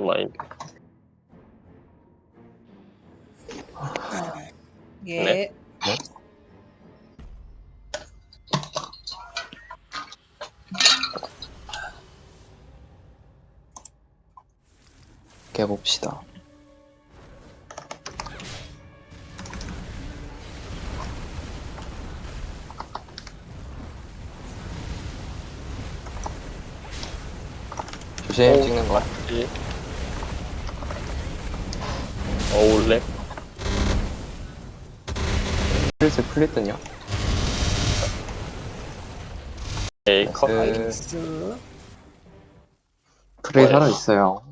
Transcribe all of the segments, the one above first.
마인드. 예. 네. 깨봅시다. 조심 오. 찍는 거. 이. 어우, 렉. 슬슬 풀리더니요. 에이, 컷. 그 나이스. 프레이 뭐야? 살아 있어요.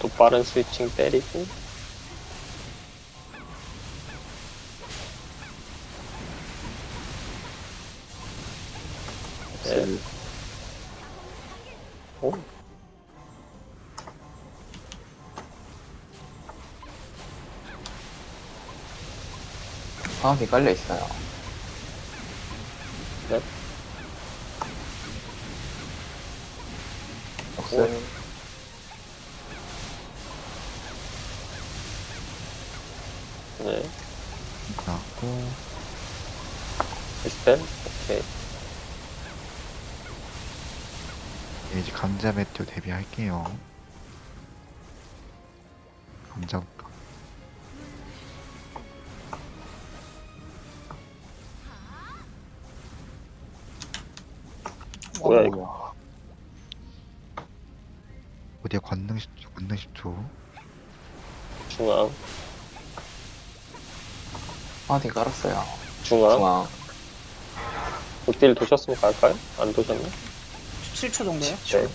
또 빠른 스위칭 때리고. 네. 오, 파악이 깔려 있어요. 네. 없어요. 네. 나고 디스펠? 오케이. 이제 감자 메테오 데뷔할게요. 감자부터. 뭐야, 어, 이거. 어디에 관능 10초, 관능 10초. 중앙. 파악이 깔았어요. 중앙. 중앙. 극딜 도셨으면 갈까요? 안 도셨나? 7초 정도요? 네.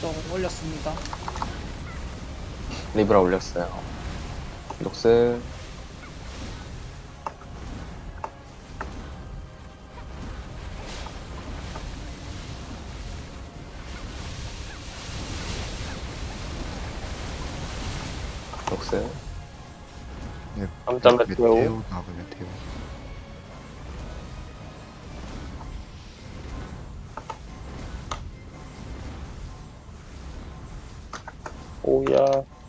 저도 올렸습니다. 리브라 올렸어요. 녹스. 녹스. 네, 감자 메테오. 메테오 나고 메테오. 오야.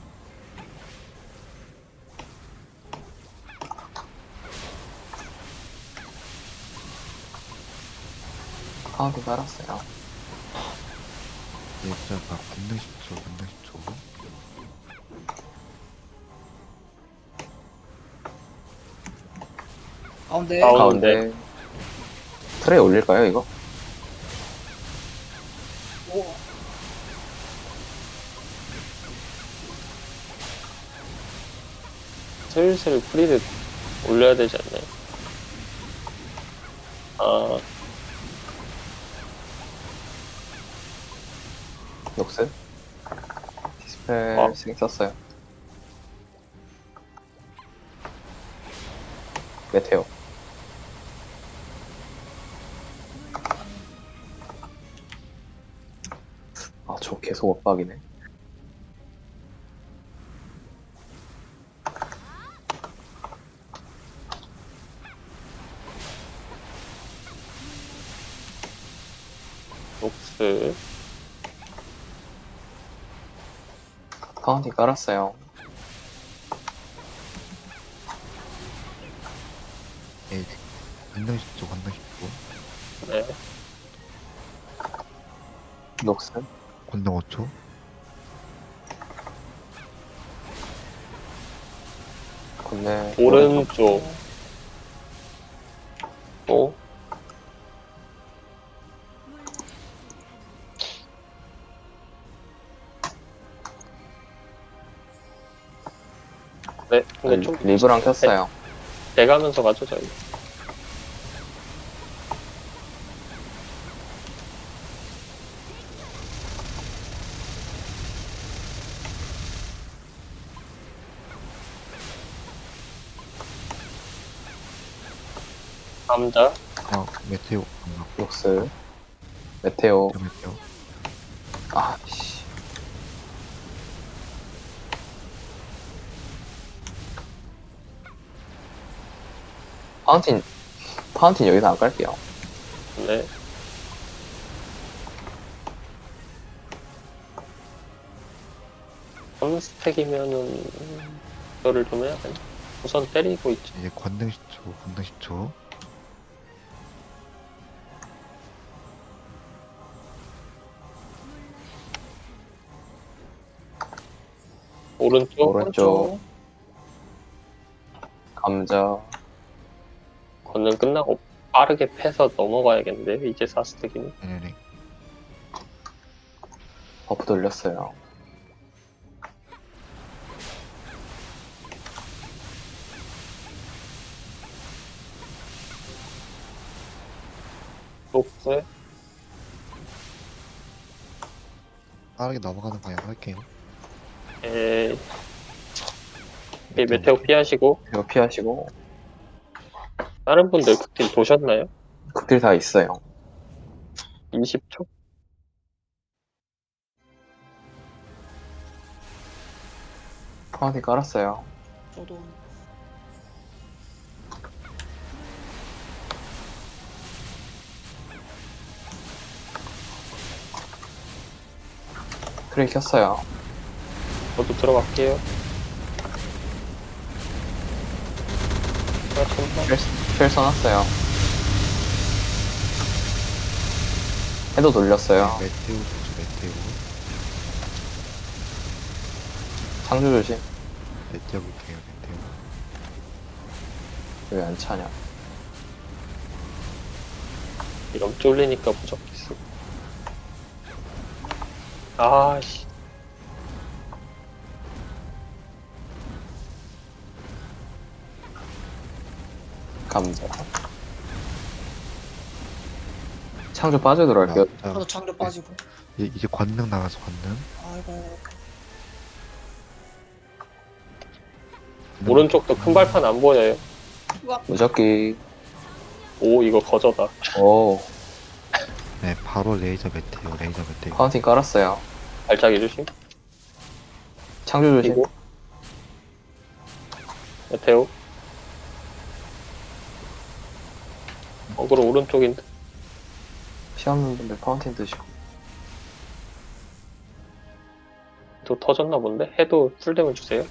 파악이 깔았어요. 예자가 관능 10초, 관능 10초. 가운데. 가운데. 가운데. 프레이 올릴까요, 이거? 오. 슬슬 프리드 올려야 되지 않나요? 아, 녹스. 디스펠 어. 스윙 썼어요. 메테오. 아, 저 계속 엇박이네. 녹스. 파운틴 깔았어요. 예, 관능 10초, 관능 10초. 네. 녹스. 관능 5초. 건네. 오른쪽. 네, 근데 좀 리브랑 켰어요. 돼가면서 가죠, 저희. 감자. 아, 메테오. 안. 녹스 메테오 메테오. 아 파운틴 파운틴 여기서 안 깔게요 네. 한 스택이면은 이거를 좀 해야 되나? 우선 때리고 있지. 이제 관능 10초, 관능 10초. 오른쪽 오른쪽 감자 건능 끝나고 빠르게 패서 넘어가야겠는데 이제 4스택이면 네네네. 버프 돌렸어요. 녹스 빠르게 넘어가는 방향 할게요. 에 네, 메테오 피하시고. 이거 피하시고 다른 분들 극딜 도셨나요? 극딜 다 있어요 20초? 파운틴 깔았어요 저도 트레이 켰어요 저도 들어갈게요. 아, 정말. 쉘 써놨어요 해도 돌렸어요 메테오 조심, 메테오. 창조 조심 메테오 볼게요, 메테오. 왜 안 차냐 이런 쫄리니까 무적기 쓰고. 아씨. 감자 창조 빠져 들어갈게요 자, 저도 장교 빠지고 이제, 이제 관능 나가서 관능. 아이고 오른쪽도 큰 발판 안 보여요. 무적기 오, 이거 거저다. 오 네, 바로 레이저 메테오, 레이저 메테오. 파운틴 깔았어요 발차기 조심. 창조 조심 그리고 메테오. 어그로 오른쪽인데. 피 없는 분들 파운틴 드시고 또 터졌나 본데? 해도 풀댐을 주세요.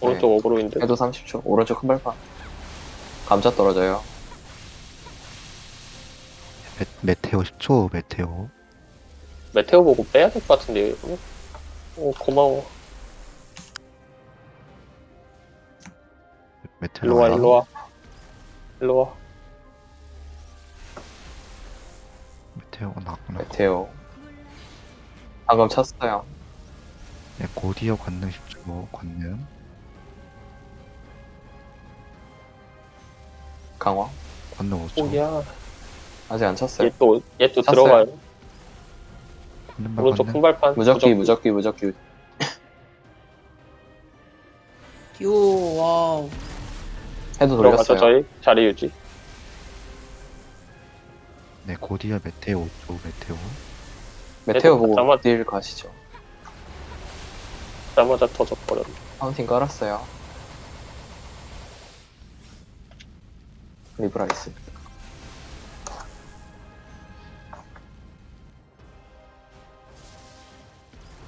오른쪽 어그로인데. 해도 30초 오른쪽 큰 발판 감자 떨어져요 메, 메테오 10초, 메테오. 메테오 보고 빼야 될 것 같은데. 이거. 오, 고마워. 메테오. 일로 와, 나가서 일로 와. 일로 와. 메테오 나왔구나. 메테오 방금 찼어요 네, 고디어 관능 10초, 관능. 강화 관능 5초. 오야. 아직 안 찼어요 얘 또, 얘또 찼어요. 들어가요. 관능 발 오른쪽 관능. 큰 발판. 무적기 무적기 무적기 듀오 와우 해도 들어가죠, 돌렸어요 저희. 자리 유지. 네, 고디어 메테오 5초, 메테오. 메테오 해도 보고 잠깐만. 딜 가시죠 자마자 터져버렸네. 파운틴 깔았어요 리브라이스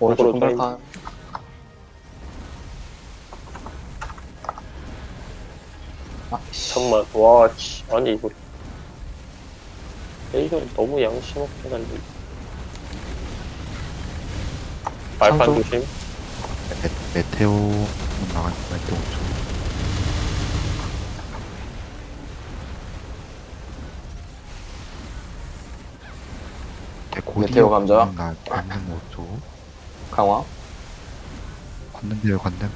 오른쪽 큰 어그로 발판 아, 씨. 잠만. 와, 씨. 아니, 이거. 레이저 너무 양심 없게 날리. 발판 창조? 조심. 메, 메테오 나가 메테오 5초. 네, 고디어 메테오 감자. 관능 나 관능 5초. 강화 관능대요 관능.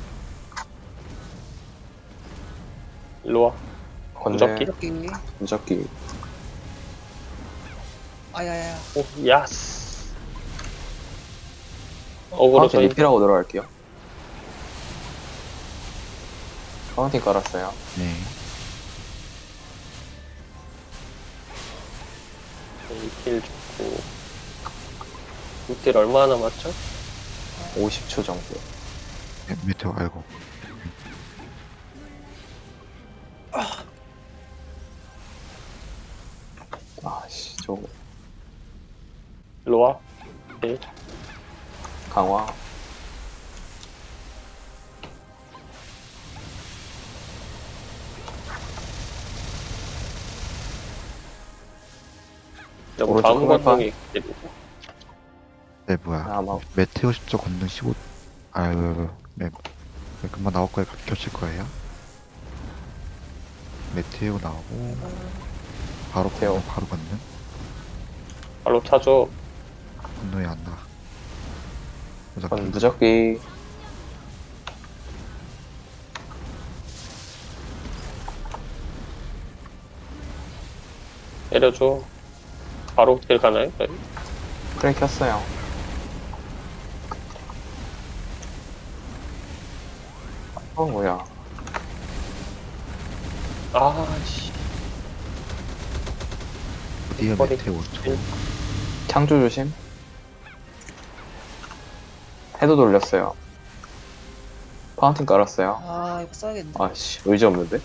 일로 와. 건네 무적기? 여기 무적기 아야야야 오, 야스. 어그로 파운틴 저희 리필하고 들어갈게요 파운틴 깔았어요 네. 이딜 좋고. 이딜 얼마나 남았죠? 50초 정도. 네, 밑에 알고. 아씨, 저거. 일로 와. 강화. 그리고 오른쪽 다음 딜이고. 네, 뭐야. 아, 막, 메테오 10초 건능 15. 아유, 네. 네, 금방 나올 거예요. 겹칠 거예요. 메테오 나오고 바로 메테오. 건능, 바로 건능. 발로 차죠. 건능이 안 나. 전 무적기. 때려줘. 바로 딜 가나요? 네. 프레이 켰어요. 어, 뭐야. 아씨. 머리. 메테오 5초. 창조 조심. 해도 돌렸어요. 파운틴 깔았어요. 아 이거 써야겠는데. 아씨, 의지 없는데?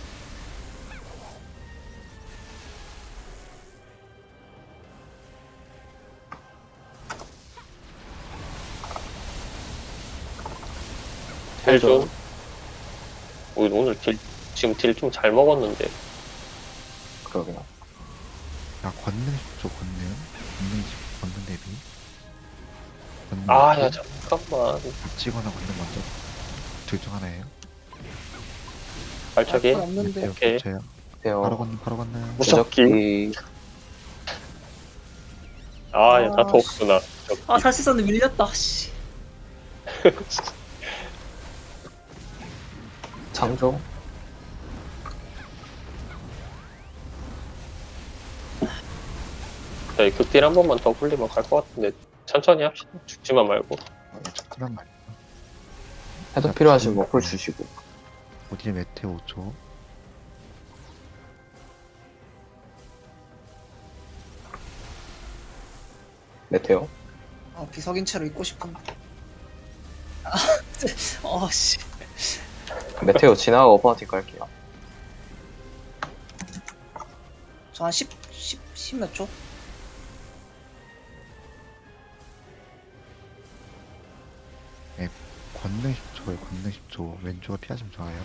딜 좀. 오, 오늘 딜, 지금 딜 좀 잘 먹었는데. 그러게요. 야, 건능 10초 건능. 건능 10초 건능 대비. 아, 몇 야, 초? 잠깐만. 박치거나 건능 먼저. 둘중 하나예요. 발차기. 아, 없는데. 오케이. 돼요. 바로 건능, 바로 건능. 무적기. 아, 야, 아, 나도 없구나. 저기. 아 다시 썼는데 밀렸다. 씨. 창조. 저희 극딜 한 번만 더 굴리면 갈 것 같은데. 천천히 합시다. 죽지만 말고. 죽지만 말. 해도 필요하시면 뭐풀 주시고. 어디에 메테오 5초. 메테오. 아 비석인 채로 입고 싶은데. 아, 어 씨. 메테오 지나가고 파운틴 깔게요. 저 한 10, 10, 10몇 초? 건능 10초에 건능 10초. 왼쪽을 피하시면 좋아요.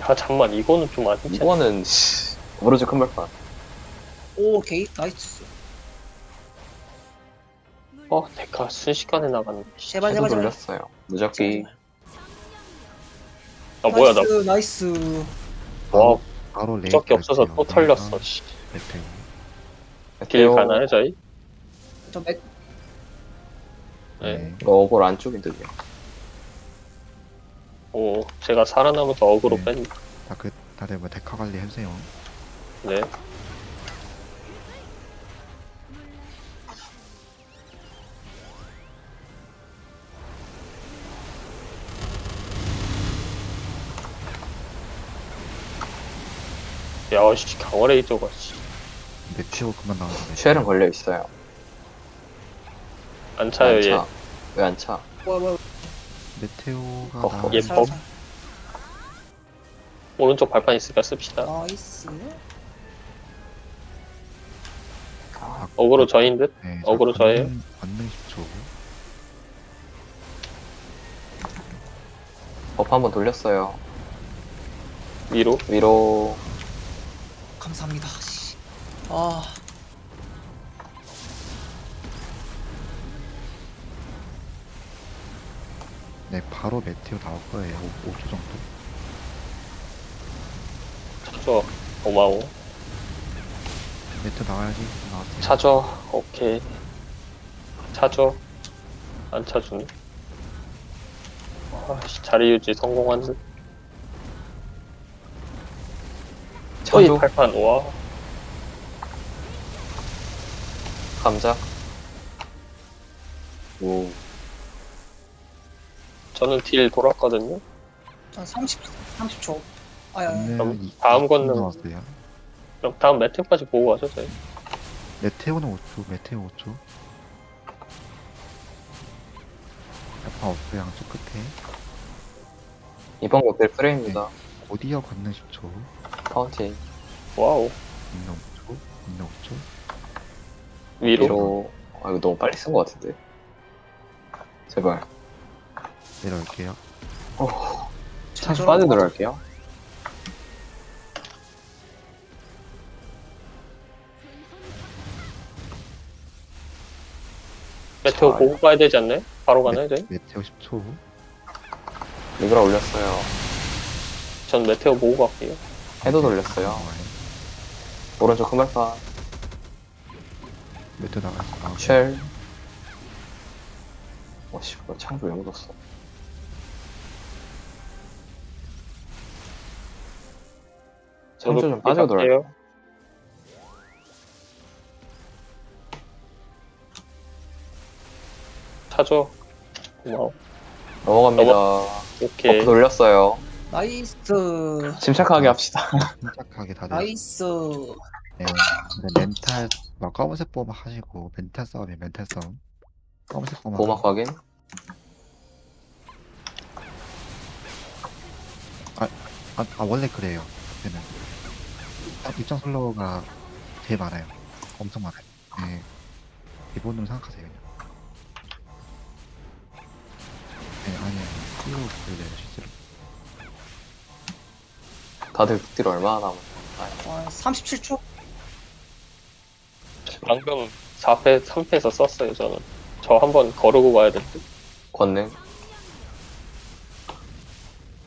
야, 잠만. 이거는 좀 아니지. 않나? 이거는, 씨, 오로지 큰 발판. 오 게이 나이스. 어, 데카 순식간에 나갔네. 제발 해도 제발 제발. 돌렸어요. 무적기. 아, 뭐야, 나. 나이스 나이스. 와, 바로 레이. 적기 없어서 갈게요. 또 털렸어. 씨. 메테오. 딜 메테오. 가나요, 저희? 저 맥. 네. 네. 이거 어골 안쪽인데요. 오, 제가 살아남아서 어그로 네. 뺀. 다 그 다들 뭐 데카 관리 해주세요. 네. 야, 씨, 강화레이저가, 씨. 메테오 그만 나오는데. 쉘은 걸려 있어요. 안 차요, 안 얘. 차. 왜 안 차? 뭐야. 메테오가 어허. 나. 예, 살, 버- 살. 오른쪽 발판 있으니까 씁시다. 나이스. 아, 어그로 저인 듯? 네, 어그로 저예요? 건능 10초. 버프 한번 돌렸어요. 위로. 위로. 감사합니다. 씨. 아 네, 바로 메테오 나올 거예요. 5, 5초 정도. 차줘. 고마워. 메테오 나와야지. 나왔어요. 차줘. 오케이. 차줘. 안 차주네. 아, 씨, 자리 유지 성공한 듯. 어이, 창조. 발판, 와. 감자. 오. 저는 딜 돌았거든요. 한 30, 30초. 아야. 그럼 이- 다음. 나왔어요. 그럼 다음 매트까지 보고 가죠, 저희. 메테오는 5초, 메테오 5초. 아파 없어 양쪽 끝에. 이번 곡들 프레임입니다. 곧이어 걷는 10초. 파운틴 와우. 인력 5초. 인력 5초. 위로. 위로. 아 이거 너무 빨리 쓴것 같은데. 제발. 내려올게요. 어, 돌아가. 빠져 들어갈게요. 메테오 자, 보고 가야 되지 않나요? 바로 가나요, 저희? 메테오 10초. 리그라 올렸어요. 전 메테오 보고 갈게요. 해도 돌렸어요. 오른쪽 큰발파 메테오 나가서 나오고. 쉘. 어씨, 뭐 창조 왜 묻었어? 창조 좀 빠져 돌아. 갈게요. 차죠. 고마워. 넘어갑니다. 오케이. 버프 돌렸어요. 나이스. 침착하게 합시다. 침착하게 다들. 나이스. 네. 근데 멘탈 막 검은색 보막 하시고 멘탈 싸움이 멘탈 싸움. 검은색 보막. 보막 확인. 아, 아 원래 그래요. 그는 아, 입장 솔로가 제일 많아요. 엄청 많아요. 네. 기본으로 생각하세요. 그냥. 네, 아니에요. 솔로 그래요, 실제로. 다들 극딜 얼마나 남았? 아, 37초? 방금 4패, 3패에서 썼어요, 저는. 저 한번 거르고 가야 될 듯. 권능.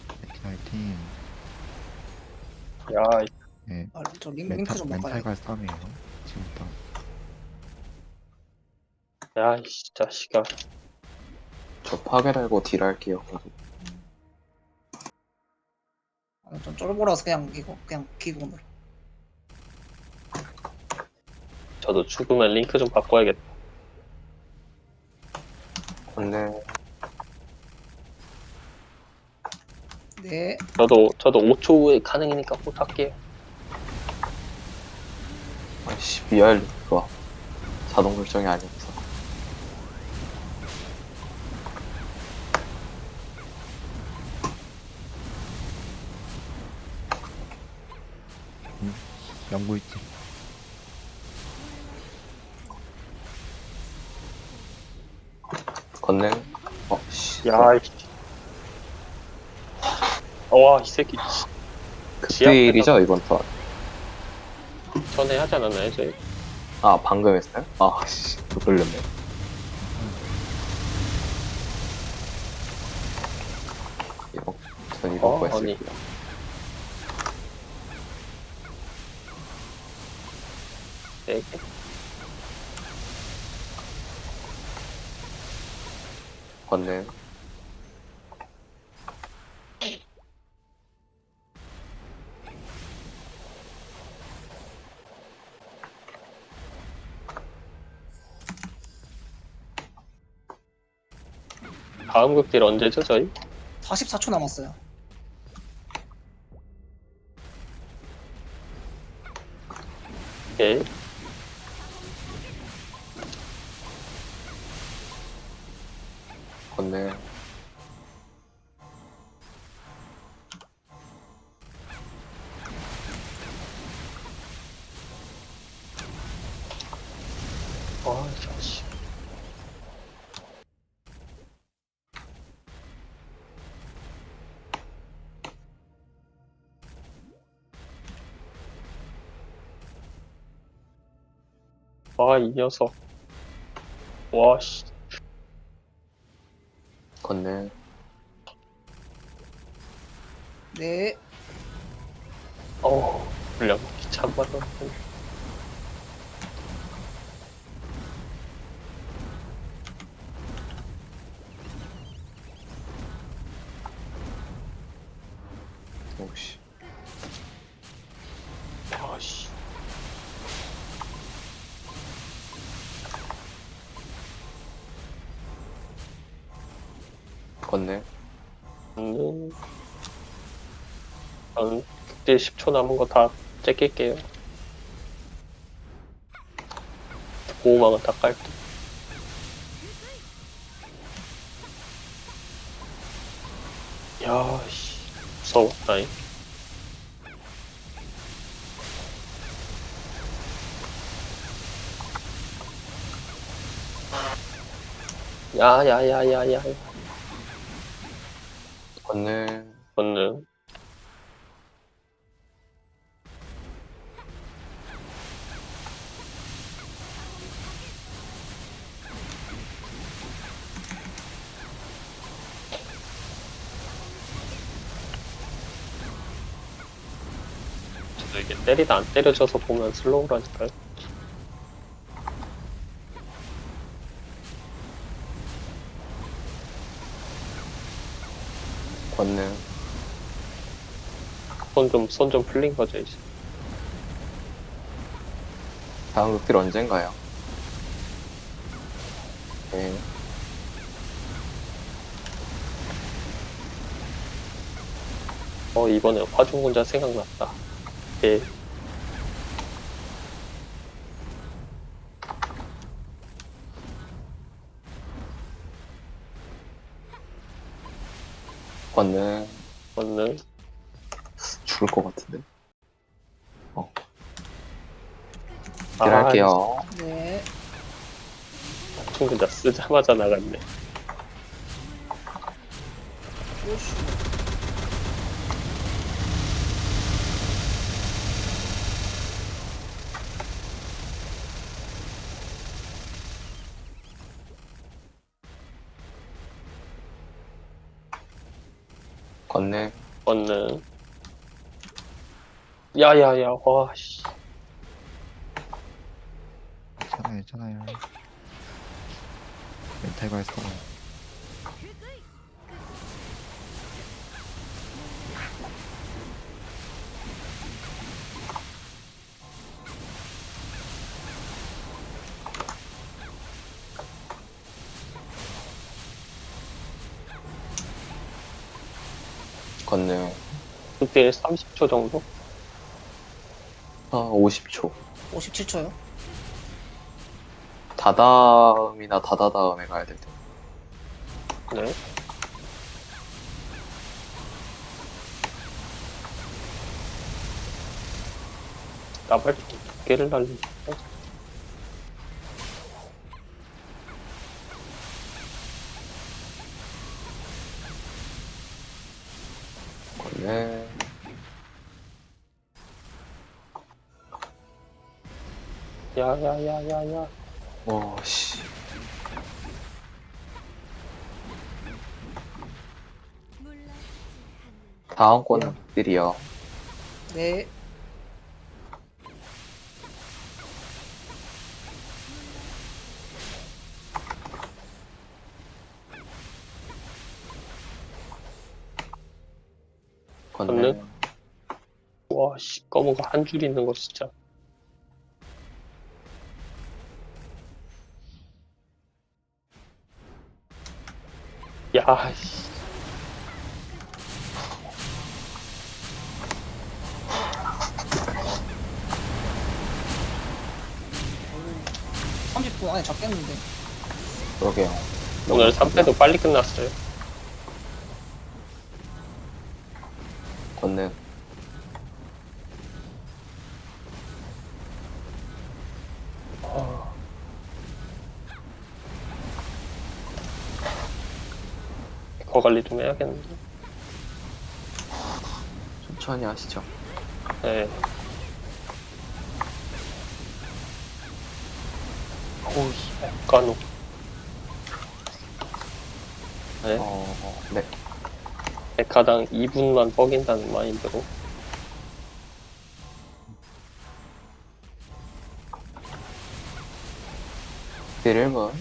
화이팅, 화이팅. 야, 네. 아, 저 링, 링크 멘탈, 좀 바꿔야 멘탈 갈 싸움이에요. 지금부터. 야, 이 자식아. 저 파괴 달고 딜 할게요. 아, 좀 쫄보라서 그냥 이거 그냥 기본으로. 저도 죽으면 링크 좀 바꿔야겠다. 권능. 네. 저도, 저도 5초 후에 가능이니까 꼭 할게요. 아이씨, 미알 리그가 자동 결정이 아니어서. 연구 있지. 권능. 어, 씨. 야, 이. 와, 이 새끼. 극딜이죠, 이번 턴. 전에 하지 않았나요, 저희? 아, 방금 했어요? 아, 씨. 또 걸렸네. 이거, 전 이거 어. 했을게요. 네 개. 권능. 다음 극딜 언제죠, 저희? 44초 남았어요. 오케이. 와, 이 녀석. 와, 씨. 권능. 네. 어우, 물량 참 많아. 권능. 음. 전 그때 10초 남은 거 다 째낄게요. 보호막은 다깔 듯. 야, 씨. 무서웠다잉. 야, 야, 야, 야, 야. 건능. 저도 이게 때리다 안 때려져서 보면 슬로우라니까요. 권능 손 좀, 손 좀 풀린 거죠, 이제. 다음 극딜 언젠가요? 네 어, 이번에 화중군자 생각났다. 예. 권능 건능. 죽을 것 같은데 아, 딜 할게요 네. 화중군자 쓰자마자 나갔네. 오씨. 권능 건능. 야야야, 와, 씨. 괜찮아요, 괜찮아요. 멘탈 발사. 그때 30초 정도? 아 50초 57초요. 다다음이나 다다다음에 가야 될 때. 네. 나발 좀 두께를 날리 야야야야야. 오씨 다음 권능 극딜이요 네. 권능 와, 씨, 검은 거 한 줄 있는 거 진짜. 야, 씨. 오, 30분 안에 잡겠는데. 그러게요 오늘 3패도 빨리 끝났어요. 권능 관리 좀 해야겠는데. 천천히 하시죠 네. 오이, 까노. 네. 어, 네 백화당 2분만 뻑인다는 마인드로. 딜 1분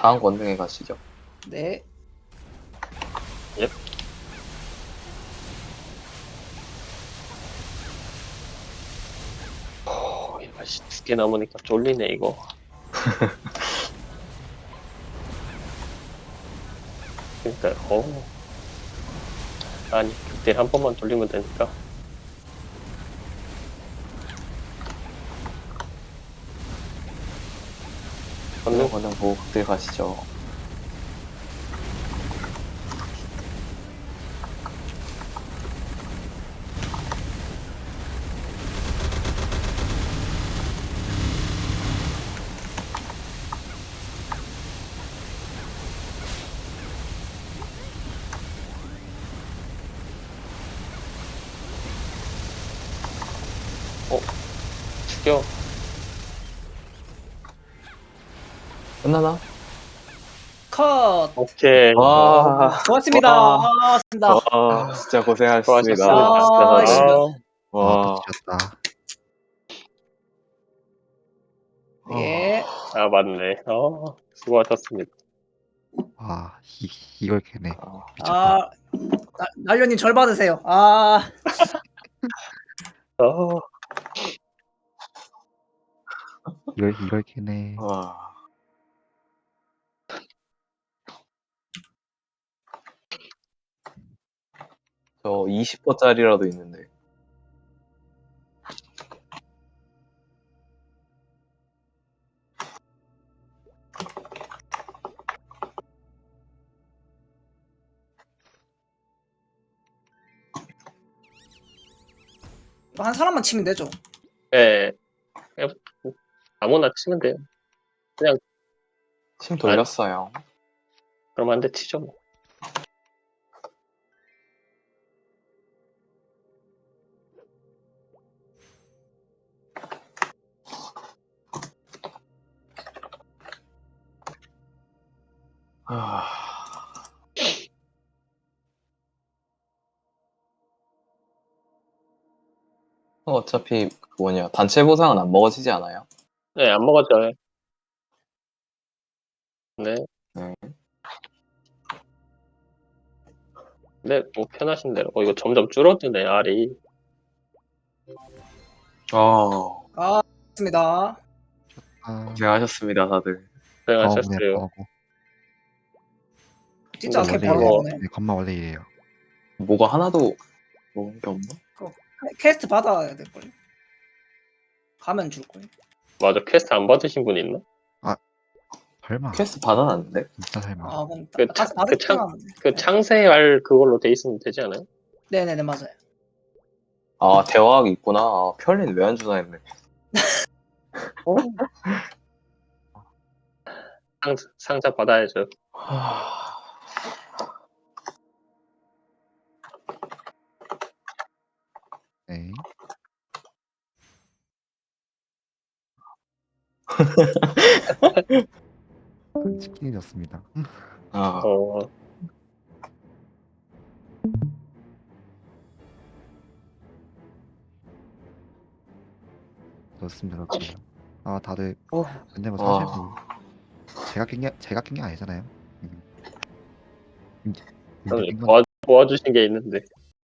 다음 권능에 가시죠. 네. 옙. 오, 이거 씨, 두개 남으니까 졸리네, 이거. 그러니까, 어. 아니, 그때 한 번만 돌리면 되니까. 건능, 건능 보고 극딜 가시죠. 죽여. 끝나나? 컷. 오케이. 와, 고맙습니다. 와. 아, 좋습니다. 와, 진짜 고생하셨습니다. 수고하셨습니다. 아. 와, 아, 예. 아, 맞네. 어, 수고하셨습니다. 아, 이, 이걸 캐네. 아, 미쳤다. 아, 나- 날려님 절 받으세요. 아, 어, 이걸, 이걸 캐네. 와. 저 20%짜리라도 있는데. 이거 한 사람만 치면 되죠. 예. 그냥 아무나 치면 돼요. 침 돌렸어요. 그럼 한대 치죠, 뭐. 아. 어, 어차피 그 뭐냐 단체 보상은 안 먹어지지 않아요? 네, 안 먹어져요. 네. 네. 네, 뭐 편하신 대로. 어, 이거 점점 줄어드네, 알이. 어, 아, 좋습니다. 아, 고생하셨습니다 다들. 고생하셨어요. 진짜 아케 원래 바로 이거- 나오네. 네, 건마 원래 이래요. 뭐가 하나도 먹은 게 없나? 퀘스트 받아야 될걸. 가면 줄걸. 맞아, 퀘스트 안 받으신 분 있나? 설마. 퀘스트 받아놨는데? 진짜 설마. 아, 그럼 그 다- 가서 차- 그 차- 받을 그 창세할 그걸로 돼 있으면 되지 않아요? 네네네, 맞아요. 아 대화학이 있구나. 아, 편리는 왜안 주나 했네. 상, 상자 받아야죠. 하... 네. 치킨이 졌습니다. 아, 어, 좋습니다. 좋습니다. 아, 다들 어. 근데 뭐 사실 아. 뭐 제가 낀게 제가 낀 게 아니잖아요. 음. 음, 저는 낀 건- 도와, 도와주신 게 있는데.